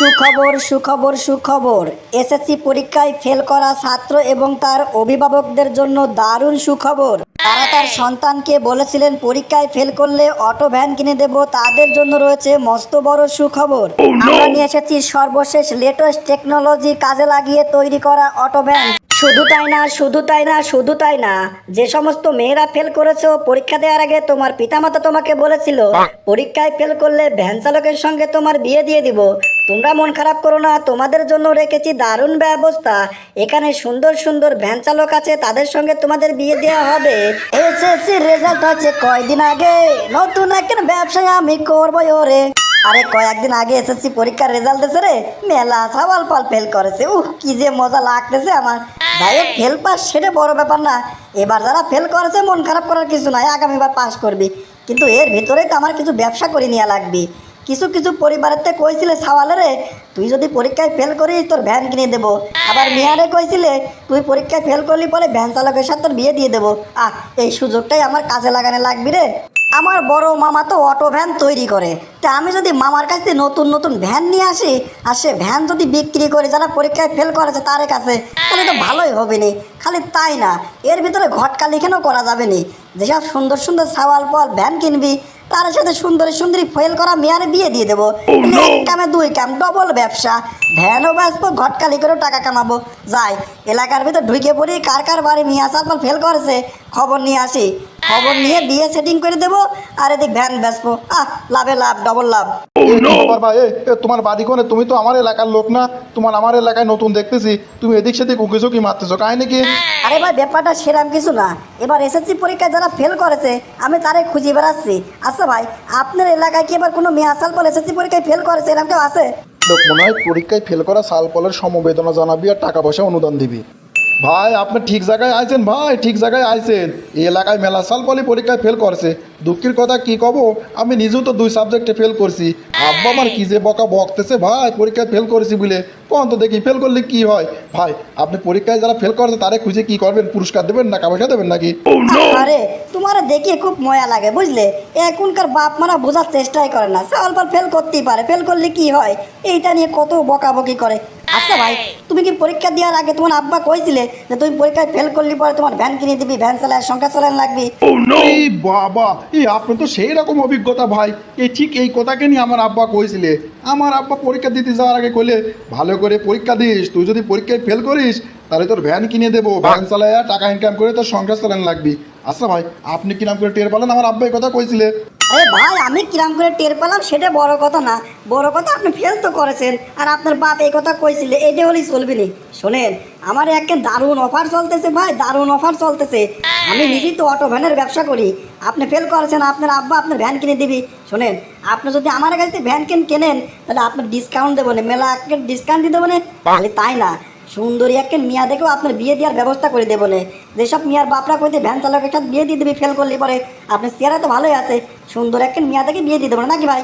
সুখবর সুখবর সুখবর। এসএসসি পরীক্ষায় ফেল করা ছাত্র এবং তার অভিভাবকদের জন্য দারুণ সুখবর। তারা তার সন্তানকে বলেছিলেন পরীক্ষায় ফেল করলে অটো ভ্যান কিনে দেব তাদের জন্য রয়েছে মস্ত বড় সুখবর। আমরা নিয়ে এসেছি সর্বশেষ লেটেস্ট টেকনোলজি কাজে লাগিয়ে তৈরি করা অটো ভ্যান শুধু তাই না শুধু তাই না শুধু তাই না যে সমস্ত মেয়েরা ফেল করেছ পরীক্ষা দেওয়ার আগে তোমার পিতামাতা তোমাকে বলেছিল পরীক্ষায় ফেল করলে ভ্যান চালকের সঙ্গে তোমার বিয়ে দিয়ে দিব। তোমরা মন খারাপ করো না, তোমাদের জন্য রেখেছি দারুণ ব্যবস্থা। এখানে সুন্দর সুন্দর ভ্যান চালক আছে, তাদের সঙ্গে তোমাদের বিয়ে দেওয়া হবে। এসএসসি রেজাল্ট হচ্ছে কয়দিন আগে? নতুন একটা ব্যবসায় আমি করব ওরে। আরে, কয়েকদিন আগে এসএসসি পরীক্ষার রেজাল্ট এসে রে, মেলা সওয়াল পাল ফেল করেছে। উহ, কি যে মজা লাগতেছে আমার। হোক ফেল পাস সেটা বড় ব্যাপার না। এবার যারা ফেল করেছে, মন খারাপ করার কিছু নাই, আগামীবার পাস করবি। কিন্তু এর ভিতরে তো আমার কিছু ব্যবসা করে নেওয়া লাগবে। কিছু কিছু পরিবারের থেকে কইছিলে সাওয়ালে রে তুই যদি পরীক্ষায় ফেল করিস, তোর ভ্যান কিনে দেবো। আবার মিয়ারে কইছিলে, তুই পরীক্ষায় ফেল করলি পরে ভ্যান চালকের সাথে তোর বিয়ে দিয়ে দেবো। আহ, এই সুযোগটাই আমার কাজে লাগানো লাগবি রে। আমার বড় মামা তো অটো ভ্যান তৈরি করে। তা আমি যদি মামার কাছ থেকে নতুন নতুন ভ্যান নিয়ে আসি, আর সে ভ্যান যদি বিক্রি করে, যারা পরীক্ষায় ফেল করেছে তার কাছে, তাহলে তো ভালোই হবে নি। খালি তাই না, এর ভিতরে ঘটকা কেন করা যাবে নি? যেসব সুন্দর সুন্দর সাওয়াল পাল ভ্যান কিনবি তার সাথে সুন্দরী সুন্দরী ফেল করা মেয়ারে বিয়ে দিয়ে দেবো। এক কামে দুই কাম ডবল ব্যবসা। ভ্যানও বাঁচবো ঘটকালি করেও টাকা কামাবো। যাই এলাকার ভিতর ঢুকে পড়ি কার কার বাড়ি নিয়ে আসার পর ফেল করেছে। খবর নিয়ে আসি। খবর নিয়ে বিয়ে সেটিং করে দেবো আর এদিক ভ্যান বেচবো। আহ লাভে লাভ ডবল লাভ। কি করবা? এ এ, তোমার বাড়ি কোনে তুমি তো আমার এলাকার লোক না। তোমার আমার এলাকায় নতুন দেখতেছি। তুমি এদিক সেদিক উঁকিছো কি মারতেছো কাই নাকি আরে ভাই ব্যাপারটা সেরাম কিছু না। এবার এসএসসি পরীক্ষায় যারা ফেল করেছে আমি তারে খুঁজে বেড়াচ্ছি। আচ্ছা ভাই আপনার এলাকায় কি এবার কোনো মেয়ে আসার পর এসএসসি পরীক্ষায় ফেল করেছে? এরকম কেউ আছে? লোক মনে হয় পরীক্ষায় ফেল করা সাল পলের সমবেদনা জানাবি আর টাকা পয়সা অনুদান দিবি। ভাই আপনি ঠিক জায়গায় আইছেন ভাই ঠিক জায়গায় আইছেন। এই এলাকায় মেলা সাল পলে পরীক্ষায় ফেল করছে। দুঃখের কথা কি কব? আমি নিজেও তো দুই সাবজেক্টে ফেল করছি। আব্বা আমার কি যে বকা বকতেছে ভাই পরীক্ষায় ফেল করেছি বলে। কখন তো দেখি ফেল করলে কি হয়? ভাই আপনি পরীক্ষায় যারা ফেল করেছে তারে খুঁজে কি করবেন? পুরস্কার দেবেন না পয়সা দেবেন নাকি? আরে তোমার দেখে খুব মজা লাগে বুঝলে? এখনকার বাপ মারা বোঝার চেষ্টাই করে না। অল্প ফেল করতেই পারে। ফেল করলে কি হয়? এইটা নিয়ে কত বকাবকি করে। আচ্ছা ভাই তুমি কি পরীক্ষা দেওয়ার আগে তোমার আব্বা কইছিলে যে তুমি পরীক্ষায় ফেল করলি পরে তোমার ভ্যান কিনে দিবি ভ্যান চালায় সংখ্যা চালান লাগবি? এই বাবা এই আপনি তো সেই রকম অভিজ্ঞতা ভাই। এই ঠিক এই কথাকে নিয়ে আমার আব্বা কইছিলে। আমার আব্বা পরীক্ষা দিতে যাওয়ার আগে কইলে ভালো করে পরীক্ষা দিস তুই যদি পরীক্ষায় ফেল করিস তাহলে তোর ভ্যান কিনে দেবো। ভ্যান চালায় টাকা ইনকাম করে তোর সংসার চালান লাগবি। আচ্ছা ভাই আপনি কিরাম করে টের পেলেন? আমার আব্বা এই কথা কইছিলে। আরে ভাই আমি কিরাম করে টের পেলাম সেটা বড় কথা না। বড় কথা আপনি ফেল তো করেছেন। আর আপনার বাপ এই কথা কইছিলে এটা হলেই চলবে নি। শোনেন আমার একটা দারুণ অফার চলতেছে ভাই দারুণ অফার চলতেছে। আমি নিজেই তো অটো ভ্যানের ব্যবসা করি। আপনি ফেল করেছেন আপনার আব্বা আপনার ভ্যান কিনে দিবি। শোনেন আপনি যদি আমার কাছে ভ্যান কেন কেনেন তাহলে আপনার ডিসকাউন্ট দেবো না মেলা একটা ডিসকাউন্ট দিয়ে দেবো না। তাই না। সুন্দরী একটা মিয়া দেখেও আপনার বিয়ে দেওয়ার ব্যবস্থা করে দেবো যেসব মিয়ার বাপরা কইতে ভ্যান চালকের সাথে বিয়ে দিয়ে দিবি ফেল করলে পরে। আপনার চেহারা তো ভালোই আছে। সুন্দর একটা মিয়া দেখে বিয়ে দিয়ে দেবো নাকি ভাই?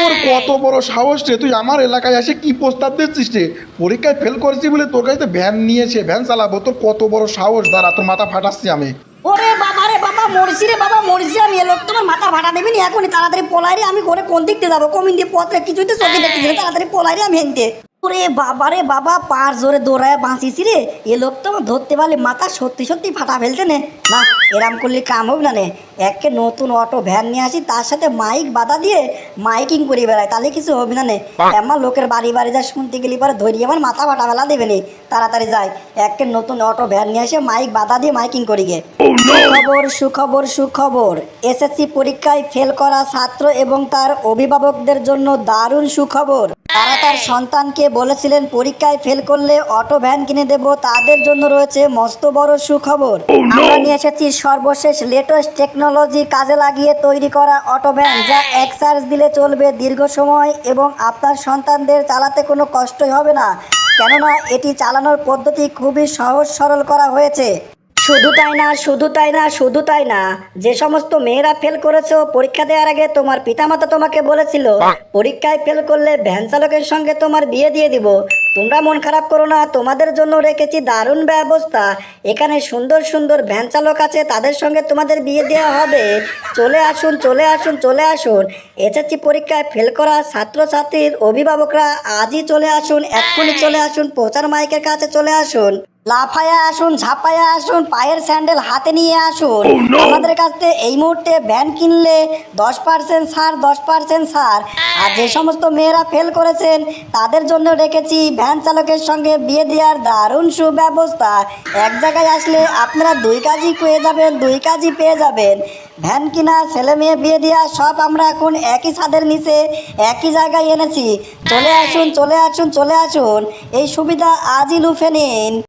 তোর কত বড় সাহস রে তুই আমার এলাকায় এসে কি প্রস্তাব দিচ্ছিস রে? পরীক্ষায় ফেল করেছি বলে তোর কাছে ভ্যান নিয়েছে ভ্যান চালাবো তোর কত বড় সাহস? দাঁড়া তোর মাথা ফাটাচ্ছি আমি। ওরে বাবা রে বাবা মরছি রে বাবা মরছি আমি। এলো তোমার মাথা ফাটা দেবে নি? এখনই তাড়াতাড়ি পোলাই রে আমি করে কোন দিক দিয়ে যাব? কমিন দিয়ে পথে? কিছুই তো চোখে দেখতে তাড়াতাড়ি পোলাই রে আমি হেনতে ওরে বাবা রে বাবা পার জোরে দৌড়ায় বাঁচিছি রে। এ লোক তো আমার ধরতে পারলে মাথা সত্যি সত্যি ফাটা ফেলতে নে। না এরাম করলে কাম হবে না নে। একে নতুন অটো ভ্যান নিয়ে আসি তার সাথে মাইক বাধা দিয়ে মাইকিং করে বেড়ায় তাহলে কিছু হবে না নে। আমার লোকের বাড়ি বাড়ি যা শুনতে গেলি পরে ধরিয়ে আমার মাথা ফাটা ফেলা দেবে নি। তাড়াতাড়ি যায় একে নতুন অটো ভ্যান নিয়ে এসে মাইক বাধা দিয়ে মাইকিং করি গে। সুখবর সুখবর সুখবর। এসএসসি পরীক্ষায় ফেল করা ছাত্র এবং তার অভিভাবকদের জন্য দারুণ সুখবর। তারা তার সন্তানকে বলেছিলেন পরীক্ষায় ফেল করলে অটো ভ্যান কিনে দেব তাদের জন্য রয়েছে মস্ত বড় সুখবর। আমরা নিয়ে এসেছি সর্বশেষ লেটেস্ট টেকনোলজি কাজে লাগিয়ে তৈরি করা অটো ভ্যান যা এক চার্জ দিলে চলবে দীর্ঘ সময় এবং আপনার সন্তানদের চালাতে কোনো কষ্টই হবে না। কেননা এটি চালানোর পদ্ধতি খুবই সহজ সরল করা হয়েছে। শুধু তাই না, শুধু তাই না, শুধু তাই না। যে সমস্ত মেয়েরা ফেল করেছ, পরীক্ষা দেওয়ার আগে তোমার পিতামাতা তোমাকে বলেছিল, পরীক্ষায় ফেল করলে ভ্যান চালকের সঙ্গে তোমার বিয়ে দিয়ে দিব। তোমরা মন খারাপ করো না, তোমাদের জন্য রেখেছি দারুণ ব্যবস্থা। এখানে সুন্দর সুন্দর ভ্যান চালক আছে, তাদের সঙ্গে তোমাদের বিয়ে দেওয়া হবে। চলে আসুন চলে আসুন চলে আসুন। এসএসসি পরীক্ষায় ফেল করা ছাত্রছাত্রীর অভিভাবকরা আজই চলে আসুন, এক্ষুনি চলে আসুন, প্রচার মাইকের কাছে চলে আসুন। লাফায়া আসুন ঝাপায়া আসুন পায়ের স্যান্ডেল হাতে নিয়ে আসুন। আমাদের কাছ থেকে এই মুহূর্তে ভ্যান কিনলে দশ পার্সেন্ট ছাড় দশ পার্সেন্ট ছাড়। আর যে সমস্ত মেয়েরা ফেল করেছেন তাদের জন্য রেখেছি ভ্যান চালকের সঙ্গে বিয়ে দেওয়ার দারুণ সুব্যবস্থা। এক জায়গায় আসলে আপনারা দুই কাজই পেয়ে যাবেন দুই কাজই পেয়ে যাবেন। ভ্যান কিনা ছেলে মেয়ে বিয়ে দেওয়া সব আমরা এখন একই ছাদের নিচে একই জায়গায় এনেছি। চলে আসুন চলে আসুন চলে আসুন। এই সুবিধা আজই লুফে নিন।